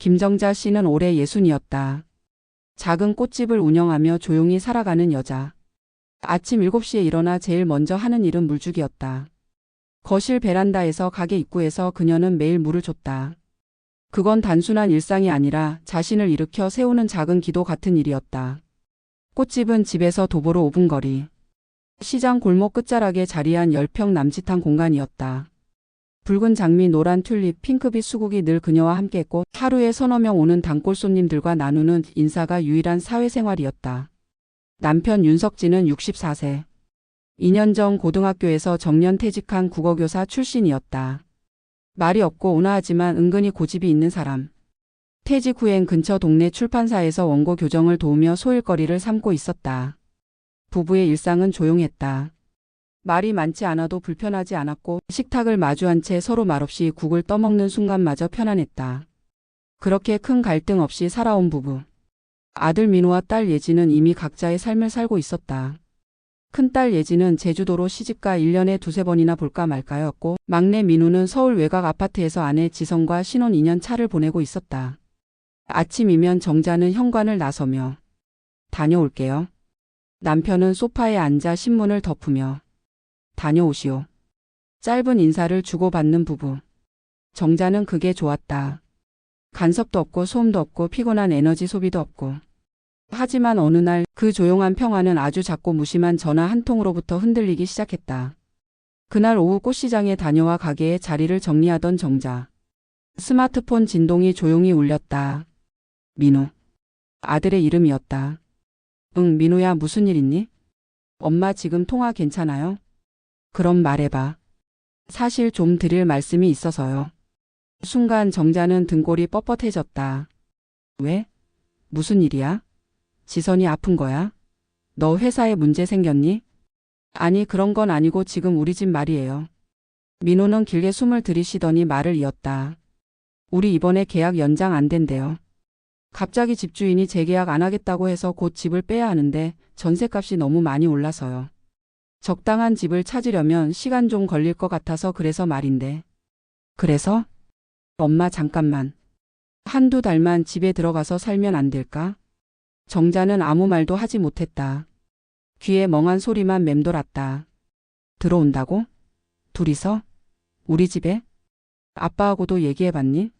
김정자 씨는 올해 예순이었다. 작은 꽃집을 운영하며 조용히 살아가는 여자. 아침 7시에 일어나 제일 먼저 하는 일은 물주기였다. 거실 베란다에서 가게 입구에서 그녀는 매일 물을 줬다. 그건 단순한 일상이 아니라 자신을 일으켜 세우는 작은 기도 같은 일이었다. 꽃집은 집에서 도보로 5분 거리. 시장 골목 끝자락에 자리한 10평 남짓한 공간이었다. 붉은 장미, 노란 튤립, 핑크빛 수국이 늘 그녀와 함께했고 하루에 서너 명 오는 단골 손님들과 나누는 인사가 유일한 사회생활이었다. 남편 윤석진은 64세. 2년 전 고등학교에서 정년 퇴직한 국어교사 출신이었다. 말이 없고 온화하지만 은근히 고집이 있는 사람. 퇴직 후엔 근처 동네 출판사에서 원고 교정을 도우며 소일거리를 삼고 있었다. 부부의 일상은 조용했다. 말이 많지 않아도 불편하지 않았고 식탁을 마주한 채 서로 말없이 국을 떠먹는 순간마저 편안했다. 그렇게 큰 갈등 없이 살아온 부부. 아들 민호와 딸 예지는 이미 각자의 삶을 살고 있었다. 큰딸 예지는 제주도로 시집가 1년에 두세 번이나 볼까 말까였고 막내 민우는 서울 외곽 아파트에서 아내 지성과 신혼 2년 차를 보내고 있었다. 아침이면 정자는 현관을 나서며 다녀올게요. 남편은 소파에 앉아 신문을 덮으며 다녀오시오. 짧은 인사를 주고받는 부부. 정자는 그게 좋았다. 간섭도 없고 소음도 없고 피곤한 에너지 소비도 없고. 하지만 어느 날 그 조용한 평화는 아주 작고 무심한 전화 한 통으로부터 흔들리기 시작했다. 그날 오후 꽃시장에 다녀와 가게에 자리를 정리하던 정자. 스마트폰 진동이 조용히 울렸다. 민우. 아들의 이름이었다. 응, 민우야, 무슨 일 있니? 엄마 지금 통화 괜찮아요? 그럼 말해봐. 사실 좀 드릴 말씀이 있어서요. 순간 정자는 등골이 뻣뻣해졌다. 왜? 무슨 일이야? 지선이 아픈 거야? 너 회사에 문제 생겼니? 아니, 그런 건 아니고 지금 우리 집 말이에요. 민호는 길게 숨을 들이쉬더니 말을 이었다. 우리 이번에 계약 연장 안 된대요. 갑자기 집주인이 재계약 안 하겠다고 해서 곧 집을 빼야 하는데 전세값이 너무 많이 올라서요. 적당한 집을 찾으려면 시간 좀 걸릴 것 같아서 그래서 말인데. 그래서? 엄마 잠깐만. 한두 달만 집에 들어가서 살면 안 될까? 정자는 아무 말도 하지 못했다. 귀에 멍한 소리만 맴돌았다. 들어온다고? 둘이서? 우리 집에? 아빠하고도 얘기해봤니?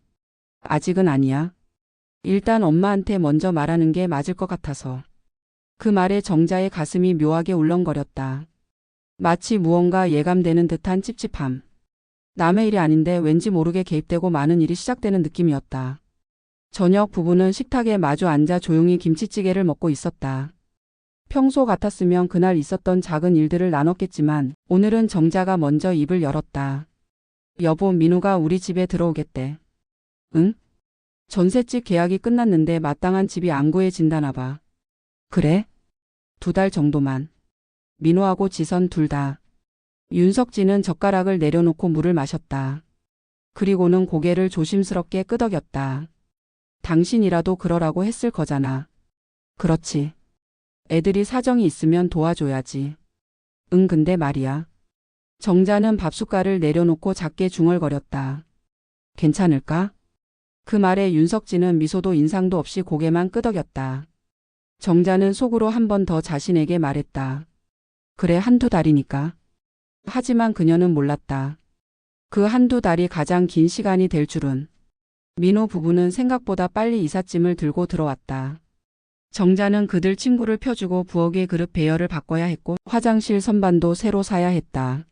아직은 아니야. 일단 엄마한테 먼저 말하는 게 맞을 것 같아서. 그 말에 정자의 가슴이 묘하게 울렁거렸다. 마치 무언가 예감되는 듯한 찝찝함. 남의 일이 아닌데 왠지 모르게 개입되고 많은 일이 시작되는 느낌이었다. 저녁 부부는 식탁에 마주 앉아 조용히 김치찌개를 먹고 있었다. 평소 같았으면 그날 있었던 작은 일들을 나눴겠지만 오늘은 정자가 먼저 입을 열었다. 여보, 민우가 우리 집에 들어오겠대. 응? 전셋집 계약이 끝났는데 마땅한 집이 안 구해진다나 봐. 그래? 두 달 정도만. 민호하고 지선 둘 다. 윤석진은 젓가락을 내려놓고 물을 마셨다. 그리고는 고개를 조심스럽게 끄덕였다. 당신이라도 그러라고 했을 거잖아. 그렇지. 애들이 사정이 있으면 도와줘야지. 응, 근데 말이야. 정자는 밥숟갈을 내려놓고 작게 중얼거렸다. 괜찮을까? 그 말에 윤석진은 미소도 인상도 없이 고개만 끄덕였다. 정자는 속으로 한 번 더 자신에게 말했다. 그래, 한두 달이니까. 하지만 그녀는 몰랐다. 그 한두 달이 가장 긴 시간이 될 줄은. 민호 부부는 생각보다 빨리 이삿짐을 들고 들어왔다. 정자는 그들 친구를 펴주고 부엌의 그릇 배열을 바꿔야 했고 화장실 선반도 새로 사야 했다.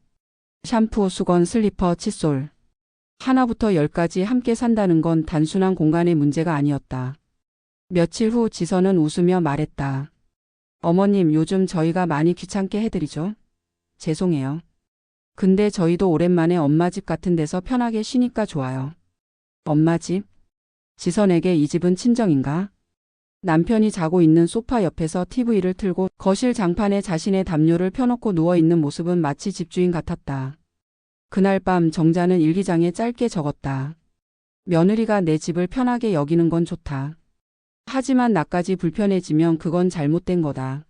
샴푸, 수건, 슬리퍼, 칫솔. 하나부터 열까지 함께 산다는 건 단순한 공간의 문제가 아니었다. 며칠 후 지선은 웃으며 말했다. 어머님, 요즘 저희가 많이 귀찮게 해드리죠? 죄송해요. 근데 저희도 오랜만에 엄마 집 같은 데서 편하게 쉬니까 좋아요. 엄마 집? 지선에게 이 집은 친정인가? 남편이 자고 있는 소파 옆에서 TV를 틀고 거실 장판에 자신의 담요를 펴놓고 누워있는 모습은 마치 집주인 같았다. 그날 밤 정자는 일기장에 짧게 적었다. 며느리가 내 집을 편하게 여기는 건 좋다. 하지만 나까지 불편해지면 그건 잘못된 거다.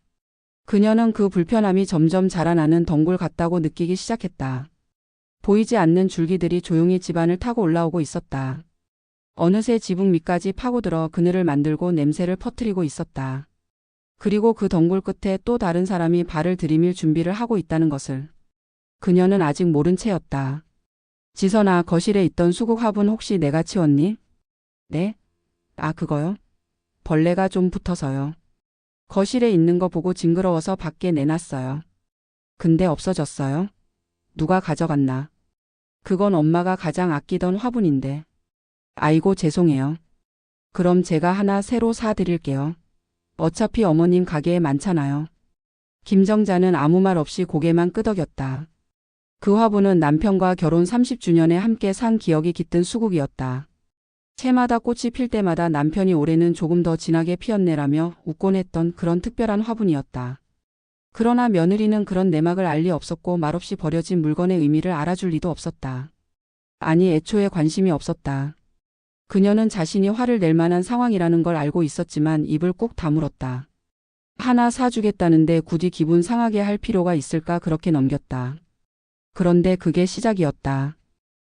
그녀는 그 불편함이 점점 자라나는 덩굴 같다고 느끼기 시작했다. 보이지 않는 줄기들이 조용히 집안을 타고 올라오고 있었다. 어느새 지붕 밑까지 파고들어 그늘을 만들고 냄새를 퍼뜨리고 있었다. 그리고 그 덩굴 끝에 또 다른 사람이 발을 들이밀 준비를 하고 있다는 것을 그녀는 아직 모른 채였다. 지선아, 거실에 있던 수국 화분 혹시 내가 치웠니? 네? 아, 그거요? 벌레가 좀 붙어서요. 거실에 있는 거 보고 징그러워서 밖에 내놨어요. 근데 없어졌어요? 누가 가져갔나? 그건 엄마가 가장 아끼던 화분인데. 아이고, 죄송해요. 그럼 제가 하나 새로 사드릴게요. 어차피 어머님 가게에 많잖아요. 김정자는 아무 말 없이 고개만 끄덕였다. 그 화분은 남편과 결혼 30주년에 함께 산 기억이 깃든 수국이었다. 채마다 꽃이 필 때마다 남편이 올해는 조금 더 진하게 피었네라며 웃곤 했던 그런 특별한 화분이었다. 그러나 며느리는 그런 내막을 알 리 없었고 말없이 버려진 물건의 의미를 알아줄 리도 없었다. 아니 애초에 관심이 없었다. 그녀는 자신이 화를 낼 만한 상황이라는 걸 알고 있었지만 입을 꾹 다물었다. 하나 사주겠다는데 굳이 기분 상하게 할 필요가 있을까 그렇게 넘겼다. 그런데 그게 시작이었다.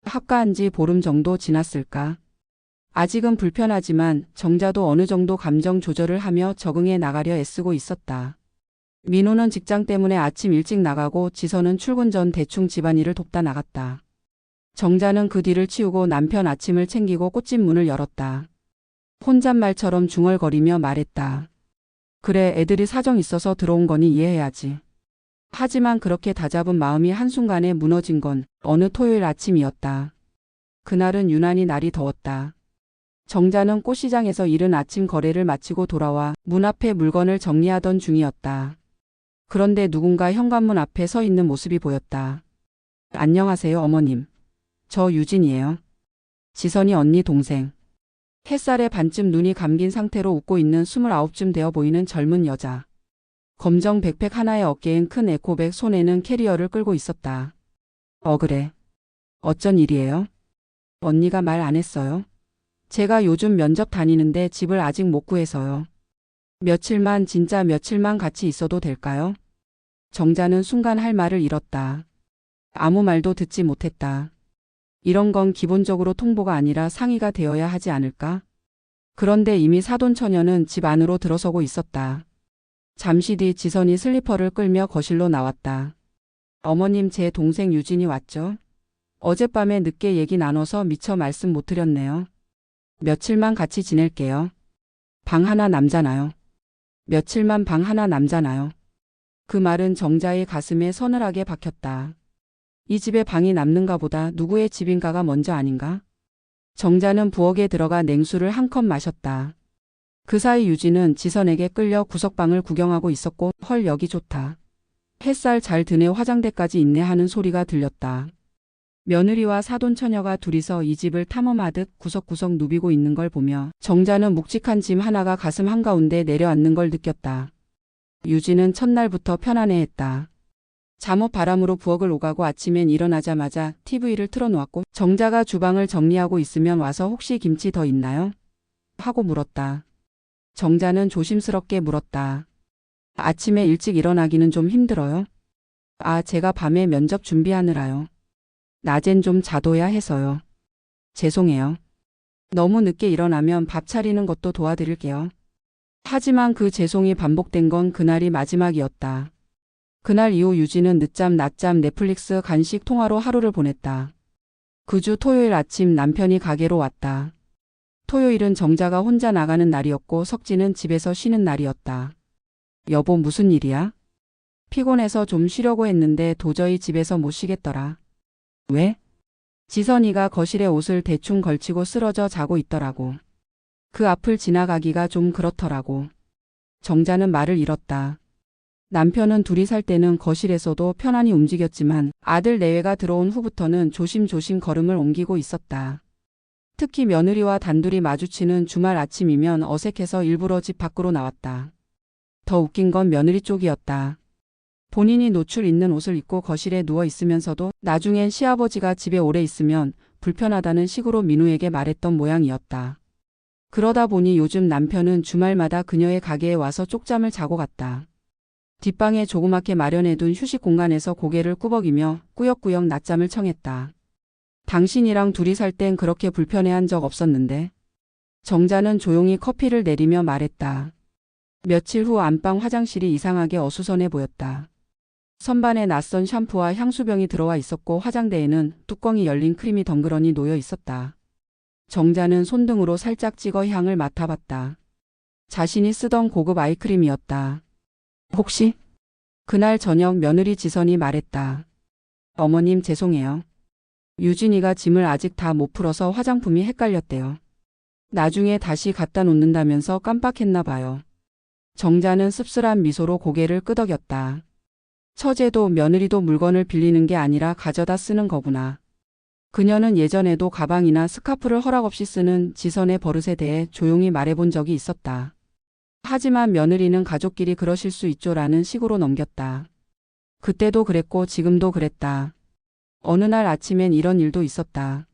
합가한 지 보름 정도 지났을까? 아직은 불편하지만 정자도 어느 정도 감정 조절을 하며 적응해 나가려 애쓰고 있었다. 민호는 직장 때문에 아침 일찍 나가고 지선은 출근 전 대충 집안일을 돕다 나갔다. 정자는 그 뒤를 치우고 남편 아침을 챙기고 꽃집 문을 열었다. 혼잣말처럼 중얼거리며 말했다. 그래, 애들이 사정 있어서 들어온 거니 이해해야지. 하지만 그렇게 다잡은 마음이 한순간에 무너진 건 어느 토요일 아침이었다. 그날은 유난히 날이 더웠다. 정자는 꽃시장에서 이른 아침 거래를 마치고 돌아와 문 앞에 물건을 정리하던 중이었다. 그런데 누군가 현관문 앞에 서 있는 모습이 보였다. 안녕하세요, 어머님. 저 유진이에요. 지선이 언니 동생. 햇살에 반쯤 눈이 감긴 상태로 웃고 있는 29쯤 되어 보이는 젊은 여자. 검정 백팩 하나에 어깨엔 큰 에코백 손에는 캐리어를 끌고 있었다. 어 그래. 어쩐 일이에요? 언니가 말 안 했어요? 제가 요즘 면접 다니는데 집을 아직 못 구해서요. 며칠만 진짜 며칠만 같이 있어도 될까요? 정자는 순간 할 말을 잃었다. 아무 말도 듣지 못했다. 이런 건 기본적으로 통보가 아니라 상의가 되어야 하지 않을까? 그런데 이미 사돈 처녀는 집 안으로 들어서고 있었다. 잠시 뒤 지선이 슬리퍼를 끌며 거실로 나왔다. 어머님 제 동생 유진이 왔죠? 어젯밤에 늦게 얘기 나눠서 미처 말씀 못 드렸네요. 며칠만 같이 지낼게요. 방 하나 남잖아요. 며칠만 방 하나 남잖아요. 그 말은 정자의 가슴에 서늘하게 박혔다. 이 집에 방이 남는가 보다 누구의 집인가가 먼저 아닌가? 정자는 부엌에 들어가 냉수를 한 컵 마셨다. 그 사이 유진은 지선에게 끌려 구석방을 구경하고 있었고 헐 여기 좋다. 햇살 잘 드네 화장대까지 있네 하는 소리가 들렸다. 며느리와 사돈 처녀가 둘이서 이 집을 탐험하듯 구석구석 누비고 있는 걸 보며 정자는 묵직한 짐 하나가 가슴 한가운데 내려앉는 걸 느꼈다. 유진은 첫날부터 편안해했다. 잠옷 바람으로 부엌을 오가고 아침엔 일어나자마자 TV를 틀어놓았고 정자가 주방을 정리하고 있으면 와서 혹시 김치 더 있나요? 하고 물었다. 정자는 조심스럽게 물었다. 아침에 일찍 일어나기는 좀 힘들어요? 아, 제가 밤에 면접 준비하느라요. 낮엔 좀 자둬야 해서요. 죄송해요. 너무 늦게 일어나면 밥 차리는 것도 도와드릴게요. 하지만 그 죄송이 반복된 건 그날이 마지막이었다. 그날 이후 유진은 늦잠 낮잠 넷플릭스 간식 통화로 하루를 보냈다. 그 주 토요일 아침 남편이 가게로 왔다. 토요일은 정자가 혼자 나가는 날이었고 석진은 집에서 쉬는 날이었다. 여보 무슨 일이야? 피곤해서 좀 쉬려고 했는데 도저히 집에서 못 쉬겠더라. 왜? 지선이가 거실에 옷을 대충 걸치고 쓰러져 자고 있더라고. 그 앞을 지나가기가 좀 그렇더라고. 정자는 말을 잃었다. 남편은 둘이 살 때는 거실에서도 편안히 움직였지만 아들 내외가 들어온 후부터는 조심조심 걸음을 옮기고 있었다. 특히 며느리와 단둘이 마주치는 주말 아침이면 어색해서 일부러 집 밖으로 나왔다. 더 웃긴 건 며느리 쪽이었다. 본인이 노출 있는 옷을 입고 거실에 누워 있으면서도 나중엔 시아버지가 집에 오래 있으면 불편하다는 식으로 민우에게 말했던 모양이었다. 그러다 보니 요즘 남편은 주말마다 그녀의 가게에 와서 쪽잠을 자고 갔다. 뒷방에 조그맣게 마련해둔 휴식 공간에서 고개를 꾸벅이며 꾸역꾸역 낮잠을 청했다. 당신이랑 둘이 살 땐 그렇게 불편해한 적 없었는데. 정자는 조용히 커피를 내리며 말했다. 며칠 후 안방 화장실이 이상하게 어수선해 보였다. 선반에 낯선 샴푸와 향수병이 들어와 있었고 화장대에는 뚜껑이 열린 크림이 덩그러니 놓여 있었다. 정자는 손등으로 살짝 찍어 향을 맡아봤다. 자신이 쓰던 고급 아이크림이었다. 혹시? 그날 저녁 며느리 지선이 말했다. 어머님 죄송해요. 유진이가 짐을 아직 다 못 풀어서 화장품이 헷갈렸대요. 나중에 다시 갖다 놓는다면서 깜빡했나 봐요. 정자는 씁쓸한 미소로 고개를 끄덕였다. 처제도 며느리도 물건을 빌리는 게 아니라 가져다 쓰는 거구나. 그녀는 예전에도 가방이나 스카프를 허락 없이 쓰는 지선의 버릇에 대해 조용히 말해본 적이 있었다. 하지만 며느리는 가족끼리 그러실 수 있죠라는 식으로 넘겼다. 그때도 그랬고 지금도 그랬다. 어느 날 아침엔 이런 일도 있었다.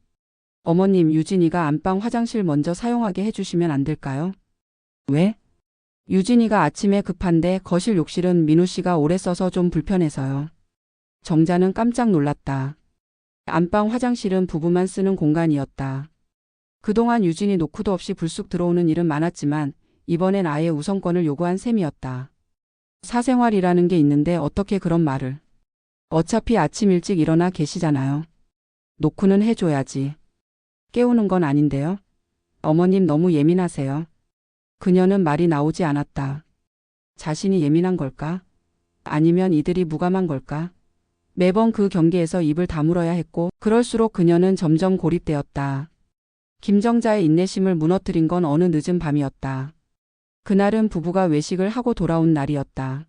어머님 유진이가 안방 화장실 먼저 사용하게 해주시면 안 될까요? 왜? 유진이가 아침에 급한데 거실 욕실은 민우 씨가 오래 써서 좀 불편해서요. 정자는 깜짝 놀랐다. 안방 화장실은 부부만 쓰는 공간이었다. 그동안 유진이 노크도 없이 불쑥 들어오는 일은 많았지만 이번엔 아예 우선권을 요구한 셈이었다. 사생활이라는 게 있는데 어떻게 그런 말을. 어차피 아침 일찍 일어나 계시잖아요. 노크는 해줘야지. 깨우는 건 아닌데요. 어머님 너무 예민하세요. 그녀는 말이 나오지 않았다. 자신이 예민한 걸까? 아니면 이들이 무감한 걸까? 매번 그 경계에서 입을 다물어야 했고, 그럴수록 그녀는 점점 고립되었다. 김정자의 인내심을 무너뜨린 건 어느 늦은 밤이었다. 그날은 부부가 외식을 하고 돌아온 날이었다.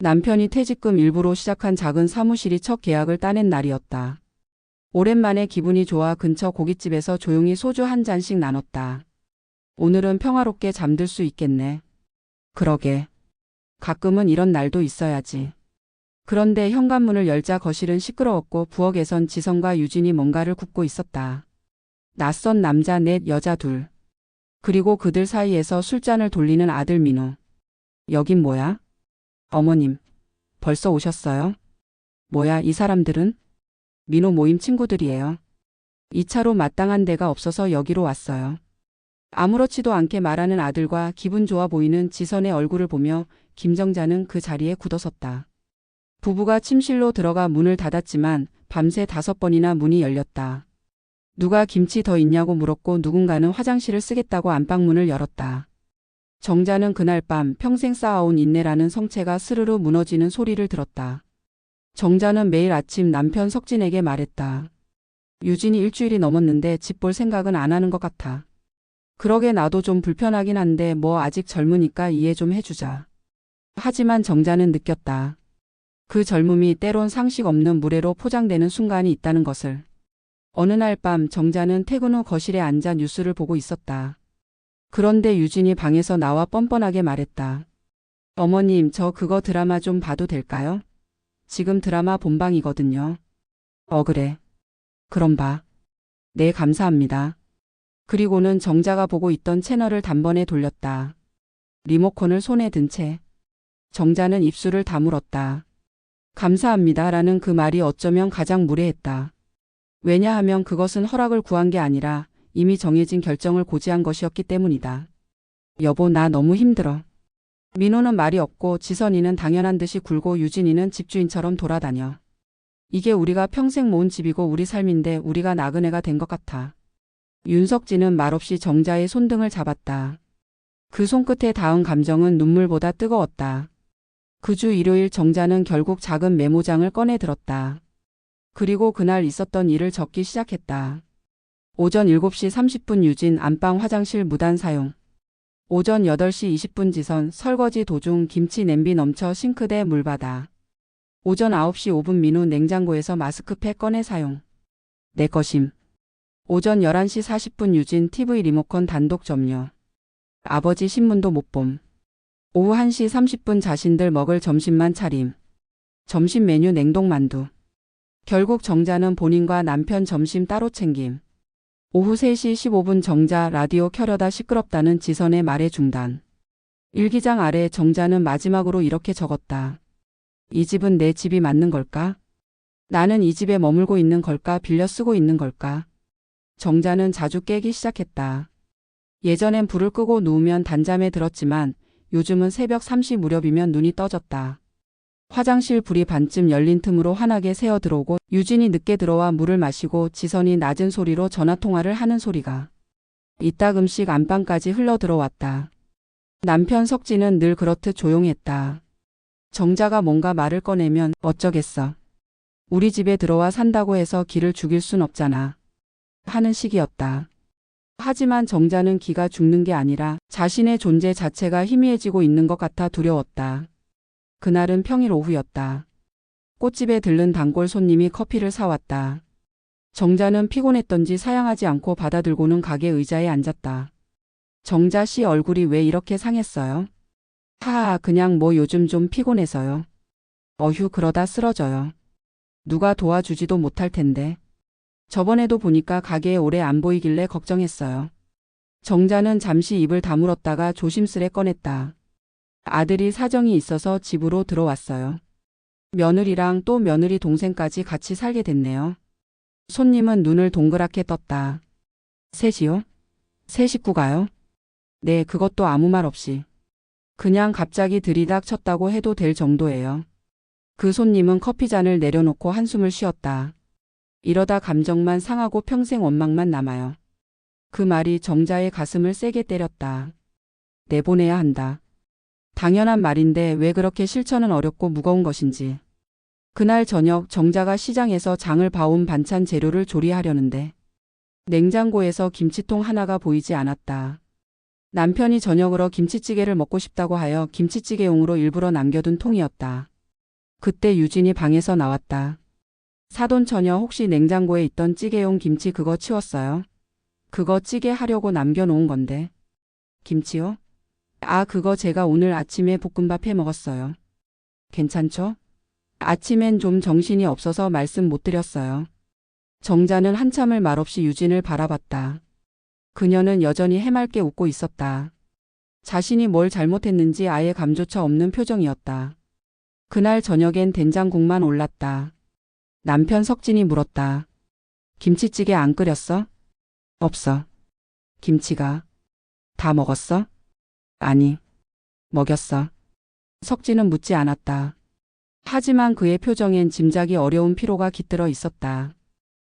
남편이 퇴직금 일부로 시작한 작은 사무실이 첫 계약을 따낸 날이었다. 오랜만에 기분이 좋아 근처 고깃집에서 조용히 소주 한 잔씩 나눴다. 오늘은 평화롭게 잠들 수 있겠네. 그러게. 가끔은 이런 날도 있어야지. 그런데 현관문을 열자 거실은 시끄러웠고 부엌에선 지성과 유진이 뭔가를 굽고 있었다. 낯선 남자 넷, 여자 둘. 그리고 그들 사이에서 술잔을 돌리는 아들 민우. 여긴 뭐야? 어머님, 벌써 오셨어요? 뭐야, 이 사람들은? 민호 모임 친구들이에요. 2차로 마땅한 데가 없어서 여기로 왔어요. 아무렇지도 않게 말하는 아들과 기분 좋아 보이는 지선의 얼굴을 보며 김정자는 그 자리에 굳어섰다. 부부가 침실로 들어가 문을 닫았지만 밤새 다섯 번이나 문이 열렸다. 누가 김치 더 있냐고 물었고 누군가는 화장실을 쓰겠다고 안방문을 열었다. 정자는 그날 밤 평생 쌓아온 인내라는 성체가 스르르 무너지는 소리를 들었다. 정자는 매일 아침 남편 석진에게 말했다. 유진이 일주일이 넘었는데 집 볼 생각은 안 하는 것 같아. 그러게 나도 좀 불편하긴 한데 뭐 아직 젊으니까 이해 좀 해주자. 하지만 정자는 느꼈다. 그 젊음이 때론 상식 없는 무례로 포장되는 순간이 있다는 것을. 어느 날 밤 정자는 퇴근 후 거실에 앉아 뉴스를 보고 있었다. 그런데 유진이 방에서 나와 뻔뻔하게 말했다. 어머님, 저 그거 드라마 좀 봐도 될까요? 지금 드라마 본방이거든요. 어, 그래. 그럼 봐. 네, 감사합니다. 그리고는 정자가 보고 있던 채널을 단번에 돌렸다. 리모컨을 손에 든 채. 정자는 입술을 다물었다. 감사합니다. 라는 그 말이 어쩌면 가장 무례했다. 왜냐하면 그것은 허락을 구한 게 아니라 이미 정해진 결정을 고지한 것이었기 때문이다. 여보, 나 너무 힘들어. 민호는 말이 없고 지선이는 당연한 듯이 굴고 유진이는 집주인처럼 돌아다녀. 이게 우리가 평생 모은 집이고 우리 삶인데 우리가 나그네가 된 것 같아. 윤석진은 말없이 정자의 손등을 잡았다. 그 손끝에 닿은 감정은 눈물보다 뜨거웠다. 그 주 일요일 정자는 결국 작은 메모장을 꺼내 들었다. 그리고 그날 있었던 일을 적기 시작했다. 오전 7시 30분 유진 안방 화장실 무단 사용. 오전 8시 20분 지선 설거지 도중 김치 냄비 넘쳐 싱크대 물 받아. 오전 9시 5분 민우 냉장고에서 마스크팩 꺼내 사용. 내 것임. 오전 11시 40분 유진 TV 리모컨 단독 점유. 아버지 신문도 못 봄. 오후 1시 30분 자신들 먹을 점심만 차림. 점심 메뉴 냉동만두. 결국 정자는 본인과 남편 점심 따로 챙김. 오후 3시 15분 정자 라디오 켜려다 시끄럽다는 지선의 말에 중단. 일기장 아래 정자는 마지막으로 이렇게 적었다. 이 집은 내 집이 맞는 걸까? 나는 이 집에 머물고 있는 걸까 빌려 쓰고 있는 걸까? 정자는 자주 깨기 시작했다. 예전엔 불을 끄고 누우면 단잠에 들었지만 요즘은 새벽 3시 무렵이면 눈이 떠졌다. 화장실 불이 반쯤 열린 틈으로 환하게 새어 들어오고 유진이 늦게 들어와 물을 마시고 지선이 낮은 소리로 전화 통화를 하는 소리가 이따금씩 안방까지 흘러 들어왔다. 남편 석진은 늘 그렇듯 조용했다. 정자가 뭔가 말을 꺼내면 어쩌겠어. 우리 집에 들어와 산다고 해서 기를 죽일 순 없잖아. 하는 식이었다. 하지만 정자는 기가 죽는 게 아니라 자신의 존재 자체가 희미해지고 있는 것 같아 두려웠다. 그날은 평일 오후였다. 꽃집에 들른 단골 손님이 커피를 사왔다. 정자는 피곤했던지 사양하지 않고 받아들고는 가게 의자에 앉았다. 정자 씨 얼굴이 왜 이렇게 상했어요? 하하, 그냥 뭐 요즘 좀 피곤해서요. 어휴, 그러다 쓰러져요. 누가 도와주지도 못할 텐데. 저번에도 보니까 가게에 오래 안 보이길래 걱정했어요. 정자는 잠시 입을 다물었다가 조심스레 꺼냈다. 아들이 사정이 있어서 집으로 들어왔어요. 며느리랑 또 며느리 동생까지 같이 살게 됐네요. 손님은 눈을 동그랗게 떴다. 셋이요? 세 식구가요? 네, 그것도 아무 말 없이. 그냥 갑자기 들이닥 쳤다고 해도 될 정도예요. 그 손님은 커피잔을 내려놓고 한숨을 쉬었다. 이러다 감정만 상하고 평생 원망만 남아요. 그 말이 정자의 가슴을 세게 때렸다. 내보내야 한다. 당연한 말인데 왜 그렇게 실천은 어렵고 무거운 것인지. 그날 저녁 정자가 시장에서 장을 봐온 반찬 재료를 조리하려는데 냉장고에서 김치통 하나가 보이지 않았다. 남편이 저녁으로 김치찌개를 먹고 싶다고 하여 김치찌개용으로 일부러 남겨둔 통이었다. 그때 유진이 방에서 나왔다. 사돈 처녀 혹시 냉장고에 있던 찌개용 김치 그거 치웠어요? 그거 찌개 하려고 남겨놓은 건데. 김치요? 아, 그거 제가 오늘 아침에 볶음밥 해 먹었어요. 괜찮죠? 아침엔 좀 정신이 없어서 말씀 못 드렸어요. 정자는 한참을 말없이 유진을 바라봤다. 그녀는 여전히 해맑게 웃고 있었다. 자신이 뭘 잘못했는지 아예 감조차 없는 표정이었다. 그날 저녁엔 된장국만 올랐다. 남편 석진이 물었다. 김치찌개 안 끓였어? 없어. 김치가. 다 먹었어? 아니. 먹였어. 석진은 묻지 않았다. 하지만 그의 표정엔 짐작이 어려운 피로가 깃들어 있었다.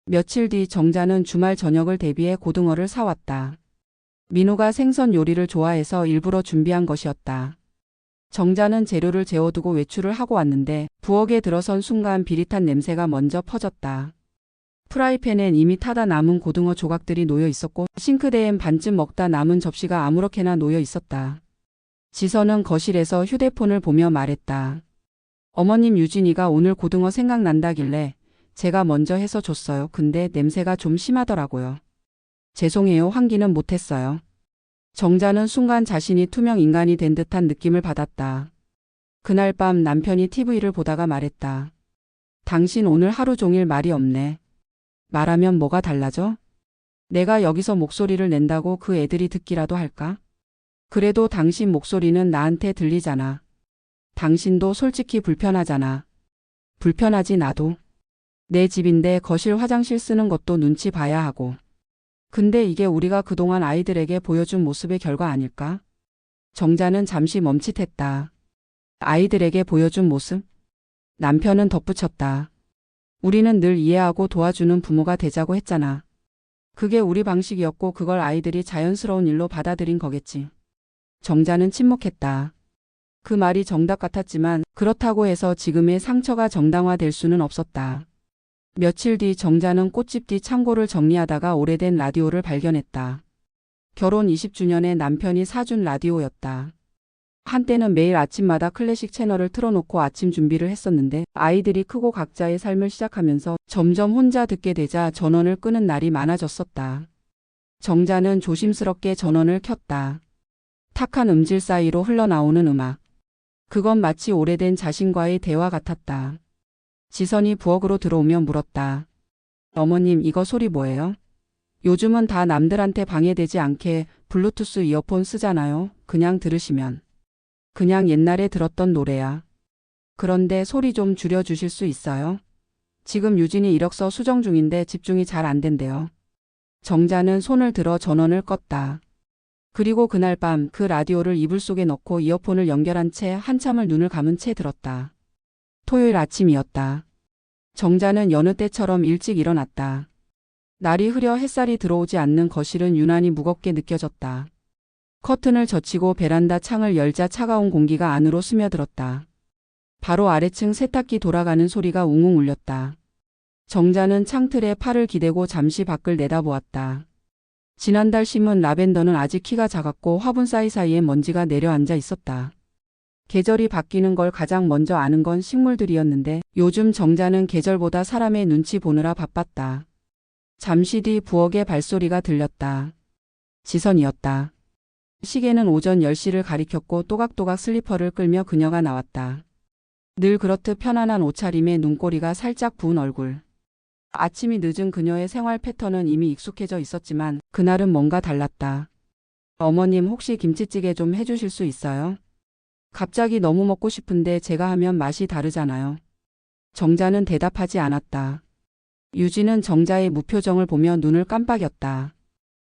며칠 뒤 정자는 주말 저녁을 대비해 고등어를 사왔다. 민호가 생선 요리를 좋아해서 일부러 준비한 것이었다. 정자는 재료를 재워두고 외출을 하고 왔는데 부엌에 들어선 순간 비릿한 냄새가 먼저 퍼졌다. 프라이팬엔 이미 타다 남은 고등어 조각들이 놓여 있었고 싱크대엔 반쯤 먹다 남은 접시가 아무렇게나 놓여 있었다. 지선은 거실에서 휴대폰을 보며 말했다. 어머님 유진이가 오늘 고등어 생각난다길래 제가 먼저 해서 줬어요. 근데 냄새가 좀 심하더라고요. 죄송해요. 환기는 못했어요. 정자는 순간 자신이 투명 인간이 된 듯한 느낌을 받았다. 그날 밤 남편이 TV를 보다가 말했다. 당신 오늘 하루 종일 말이 없네. 말하면 뭐가 달라져? 내가 여기서 목소리를 낸다고 그 애들이 듣기라도 할까? 그래도 당신 목소리는 나한테 들리잖아. 당신도 솔직히 불편하잖아. 불편하지 나도. 내 집인데 거실 화장실 쓰는 것도 눈치 봐야 하고. 근데 이게 우리가 그동안 아이들에게 보여준 모습의 결과 아닐까? 정자는 잠시 멈칫했다. 아이들에게 보여준 모습? 남편은 덧붙였다. 우리는 늘 이해하고 도와주는 부모가 되자고 했잖아. 그게 우리 방식이었고 그걸 아이들이 자연스러운 일로 받아들인 거겠지. 정자는 침묵했다. 그 말이 정답 같았지만 그렇다고 해서 지금의 상처가 정당화될 수는 없었다. 며칠 뒤 정자는 꽃집 뒤 창고를 정리하다가 오래된 라디오를 발견했다. 결혼 20주년에 남편이 사준 라디오였다. 한때는 매일 아침마다 클래식 채널을 틀어놓고 아침 준비를 했었는데 아이들이 크고 각자의 삶을 시작하면서 점점 혼자 듣게 되자 전원을 끄는 날이 많아졌었다. 정자는 조심스럽게 전원을 켰다. 탁한 음질 사이로 흘러나오는 음악. 그건 마치 오래된 자신과의 대화 같았다. 지선이 부엌으로 들어오며 물었다. 어머님 이거 소리 뭐예요? 요즘은 다 남들한테 방해되지 않게 블루투스 이어폰 쓰잖아요. 그냥 들으시면. 그냥 옛날에 들었던 노래야. 그런데 소리 좀 줄여주실 수 있어요? 지금 유진이 이력서 수정 중인데 집중이 잘 안 된대요. 정자는 손을 들어 전원을 껐다. 그리고 그날 밤 그 라디오를 이불 속에 넣고 이어폰을 연결한 채 한참을 눈을 감은 채 들었다. 토요일 아침이었다. 정자는 여느 때처럼 일찍 일어났다. 날이 흐려 햇살이 들어오지 않는 거실은 유난히 무겁게 느껴졌다. 커튼을 젖히고 베란다 창을 열자 차가운 공기가 안으로 스며들었다. 바로 아래층 세탁기 돌아가는 소리가 웅웅 울렸다. 정자는 창틀에 팔을 기대고 잠시 밖을 내다보았다. 지난달 심은 라벤더는 아직 키가 작았고 화분 사이사이에 먼지가 내려앉아 있었다. 계절이 바뀌는 걸 가장 먼저 아는 건 식물들이었는데 요즘 정자는 계절보다 사람의 눈치 보느라 바빴다. 잠시 뒤 부엌의 발소리가 들렸다. 지선이었다. 시계는 오전 10시를 가리켰고 또각또각 슬리퍼를 끌며 그녀가 나왔다. 늘 그렇듯 편안한 옷차림에 눈꼬리가 살짝 부은 얼굴. 아침이 늦은 그녀의 생활 패턴은 이미 익숙해져 있었지만 그날은 뭔가 달랐다. 어머님 혹시 김치찌개 좀 해주실 수 있어요? 갑자기 너무 먹고 싶은데 제가 하면 맛이 다르잖아요. 정자는 대답하지 않았다. 유진은 정자의 무표정을 보며 눈을 깜빡였다.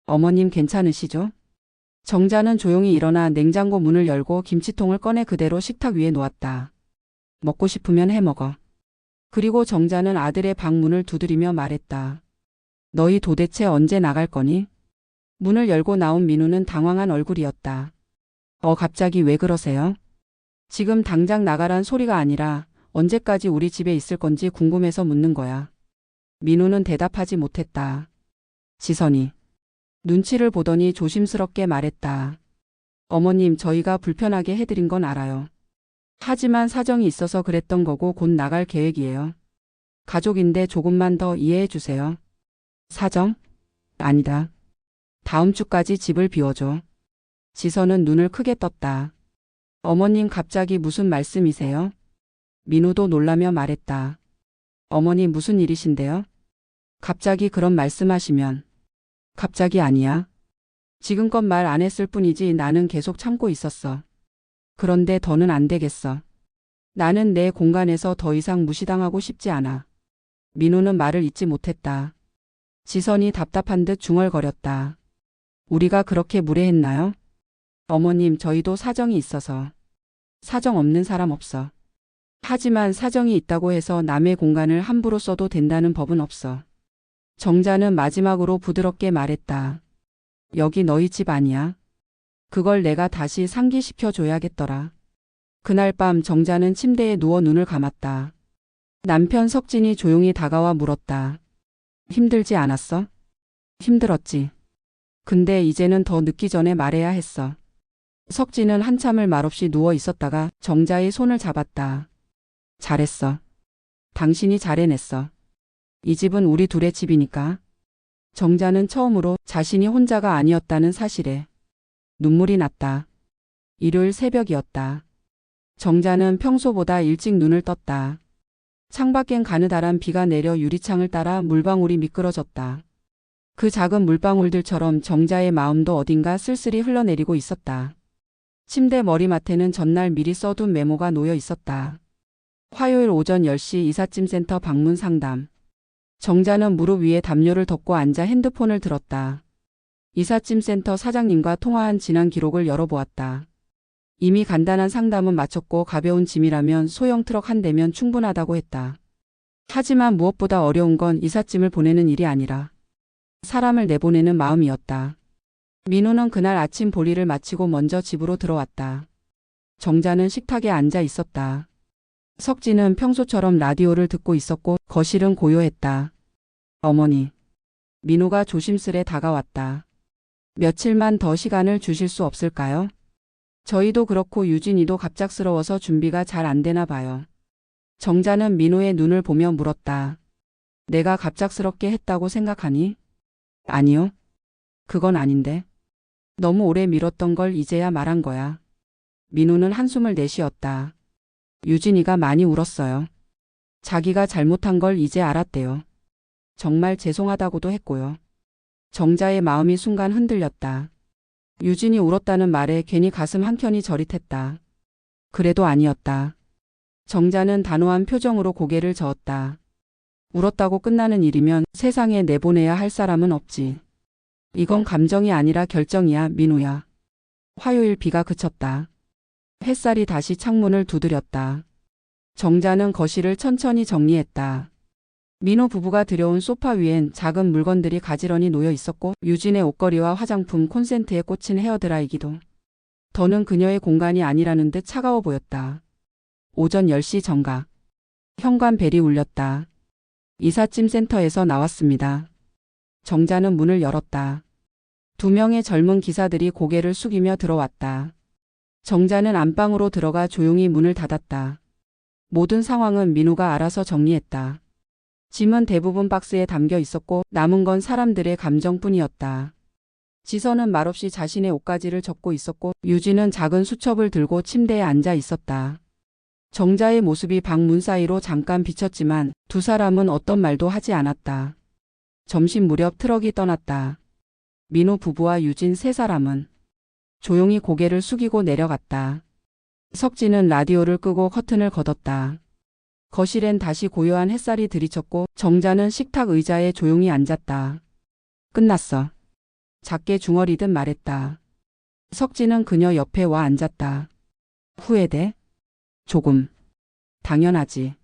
어머님 괜찮으시죠? 정자는 조용히 일어나 냉장고 문을 열고 김치통을 꺼내 그대로 식탁 위에 놓았다. 먹고 싶으면 해 먹어. 그리고 정자는 아들의 방 문을 두드리며 말했다. 너희 도대체 언제 나갈 거니? 문을 열고 나온 민우는 당황한 얼굴이었다. 어, 갑자기 왜 그러세요? 지금 당장 나가란 소리가 아니라 언제까지 우리 집에 있을 건지 궁금해서 묻는 거야. 민우는 대답하지 못했다. 지선이. 눈치를 보더니 조심스럽게 말했다. 어머님, 저희가 불편하게 해드린 건 알아요. 하지만 사정이 있어서 그랬던 거고 곧 나갈 계획이에요. 가족인데 조금만 더 이해해 주세요. 사정? 아니다. 다음 주까지 집을 비워줘. 지선은 눈을 크게 떴다. 어머님 갑자기 무슨 말씀이세요? 민우도 놀라며 말했다. 어머니 무슨 일이신데요? 갑자기 그런 말씀하시면. 갑자기 아니야. 지금껏 말 안 했을 뿐이지 나는 계속 참고 있었어. 그런데 더는 안 되겠어. 나는 내 공간에서 더 이상 무시당하고 싶지 않아. 민우는 말을 잇지 못했다. 지선이 답답한 듯 중얼거렸다. 우리가 그렇게 무례했나요? 어머님, 저희도 사정이 있어서. 사정 없는 사람 없어. 하지만 사정이 있다고 해서 남의 공간을 함부로 써도 된다는 법은 없어. 정자는 마지막으로 부드럽게 말했다. 여기 너희 집 아니야. 그걸 내가 다시 상기시켜 줘야겠더라. 그날 밤 정자는 침대에 누워 눈을 감았다. 남편 석진이 조용히 다가와 물었다. 힘들지 않았어? 힘들었지. 근데 이제는 더 늦기 전에 말해야 했어. 석진은 한참을 말없이 누워 있었다가 정자의 손을 잡았다. 잘했어. 당신이 잘해냈어. 이 집은 우리 둘의 집이니까. 정자는 처음으로 자신이 혼자가 아니었다는 사실에 눈물이 났다. 일요일 새벽이었다. 정자는 평소보다 일찍 눈을 떴다. 창밖엔 가느다란 비가 내려 유리창을 따라 물방울이 미끄러졌다. 그 작은 물방울들처럼 정자의 마음도 어딘가 쓸쓸히 흘러내리고 있었다. 침대 머리맡에는 전날 미리 써둔 메모가 놓여 있었다. 화요일 오전 10시 이삿짐센터 방문 상담. 정자는 무릎 위에 담요를 덮고 앉아 핸드폰을 들었다. 이삿짐센터 사장님과 통화한 지난 기록을 열어보았다. 이미 간단한 상담은 마쳤고 가벼운 짐이라면 소형 트럭 한 대면 충분하다고 했다. 하지만 무엇보다 어려운 건 이삿짐을 보내는 일이 아니라 사람을 내보내는 마음이었다. 민우는 그날 아침 볼일을 마치고 먼저 집으로 들어왔다. 정자는 식탁에 앉아 있었다. 석진은 평소처럼 라디오를 듣고 있었고 거실은 고요했다. 어머니. 민우가 조심스레 다가왔다. 며칠만 더 시간을 주실 수 없을까요? 저희도 그렇고 유진이도 갑작스러워서 준비가 잘 안 되나 봐요. 정자는 민호의 눈을 보며 물었다. 내가 갑작스럽게 했다고 생각하니? 아니요. 그건 아닌데. 너무 오래 미뤘던 걸 이제야 말한 거야. 민호는 한숨을 내쉬었다. 유진이가 많이 울었어요. 자기가 잘못한 걸 이제 알았대요. 정말 죄송하다고도 했고요. 정자의 마음이 순간 흔들렸다. 유진이 울었다는 말에 괜히 가슴 한켠이 저릿했다. 그래도 아니었다. 정자는 단호한 표정으로 고개를 저었다. 울었다고 끝나는 일이면 세상에 내보내야 할 사람은 없지. 이건 감정이 아니라 결정이야, 민우야. 화요일 비가 그쳤다. 햇살이 다시 창문을 두드렸다. 정자는 거실을 천천히 정리했다. 민호 부부가 들여온 소파 위엔 작은 물건들이 가지런히 놓여 있었고 유진의 옷걸이와 화장품 콘센트에 꽂힌 헤어드라이기도. 더는 그녀의 공간이 아니라는 듯 차가워 보였다. 오전 10시 정각. 현관 벨이 울렸다. 이삿짐 센터에서 나왔습니다. 정자는 문을 열었다. 두 명의 젊은 기사들이 고개를 숙이며 들어왔다. 정자는 안방으로 들어가 조용히 문을 닫았다. 모든 상황은 민우가 알아서 정리했다. 짐은 대부분 박스에 담겨 있었고 남은 건 사람들의 감정뿐이었다. 지선은 말없이 자신의 옷가지를 접고 있었고 유진은 작은 수첩을 들고 침대에 앉아 있었다. 정자의 모습이 방문 사이로 잠깐 비쳤지만 두 사람은 어떤 말도 하지 않았다. 점심 무렵 트럭이 떠났다. 민호 부부와 유진 세 사람은 조용히 고개를 숙이고 내려갔다. 석진은 라디오를 끄고 커튼을 걷었다. 거실엔 다시 고요한 햇살이 들이쳤고 정자는 식탁 의자에 조용히 앉았다. 끝났어. 작게 중얼이듯 말했다. 석진은 그녀 옆에 와 앉았다. 후회돼? 조금. 당연하지.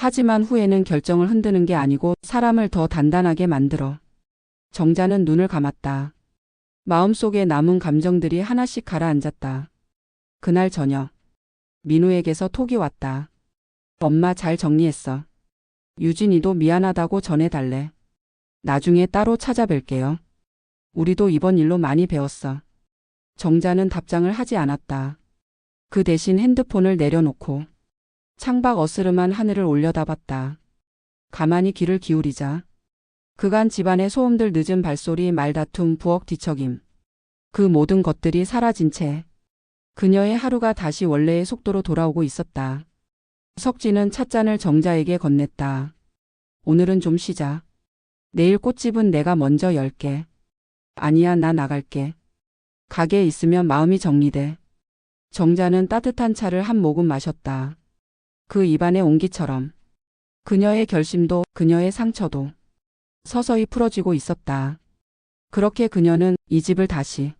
하지만 후회는 결정을 흔드는 게 아니고 사람을 더 단단하게 만들어. 정자는 눈을 감았다. 마음속에 남은 감정들이 하나씩 가라앉았다. 그날 저녁. 민우에게서 톡이 왔다. 엄마 잘 정리했어. 유진이도 미안하다고 전해달래. 나중에 따로 찾아뵐게요. 우리도 이번 일로 많이 배웠어. 정자는 답장을 하지 않았다. 그 대신 핸드폰을 내려놓고 창밖 어스름한 하늘을 올려다봤다. 가만히 귀를 기울이자. 그간 집안의 소음들 늦은 발소리, 말다툼, 부엌 뒤척임. 그 모든 것들이 사라진 채 그녀의 하루가 다시 원래의 속도로 돌아오고 있었다. 석진은 찻잔을 정자에게 건넸다. 오늘은 좀 쉬자. 내일 꽃집은 내가 먼저 열게. 아니야, 나 나갈게. 가게에 있으면 마음이 정리돼. 정자는 따뜻한 차를 한 모금 마셨다. 그 입안의 온기처럼. 그녀의 결심도, 그녀의 상처도 서서히 풀어지고 있었다. 그렇게 그녀는 이 집을 다시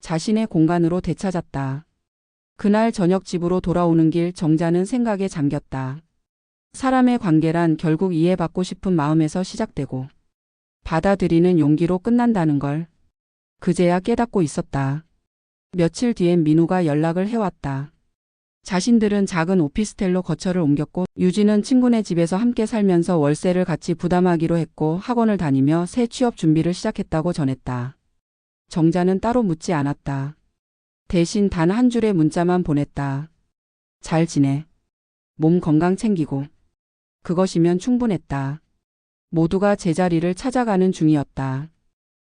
자신의 공간으로 되찾았다. 그날 저녁 집으로 돌아오는 길 정자는 생각에 잠겼다. 사람의 관계란 결국 이해받고 싶은 마음에서 시작되고 받아들이는 용기로 끝난다는 걸 그제야 깨닫고 있었다. 며칠 뒤엔 민우가 연락을 해왔다. 자신들은 작은 오피스텔로 거처를 옮겼고 유진은 친구네 집에서 함께 살면서 월세를 같이 부담하기로 했고 학원을 다니며 새 취업 준비를 시작했다고 전했다. 정자는 따로 묻지 않았다. 대신 단 한 줄의 문자만 보냈다. 잘 지내. 몸 건강 챙기고. 그것이면 충분했다. 모두가 제자리를 찾아가는 중이었다.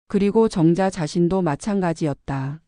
그리고 정자 자신도 마찬가지였다.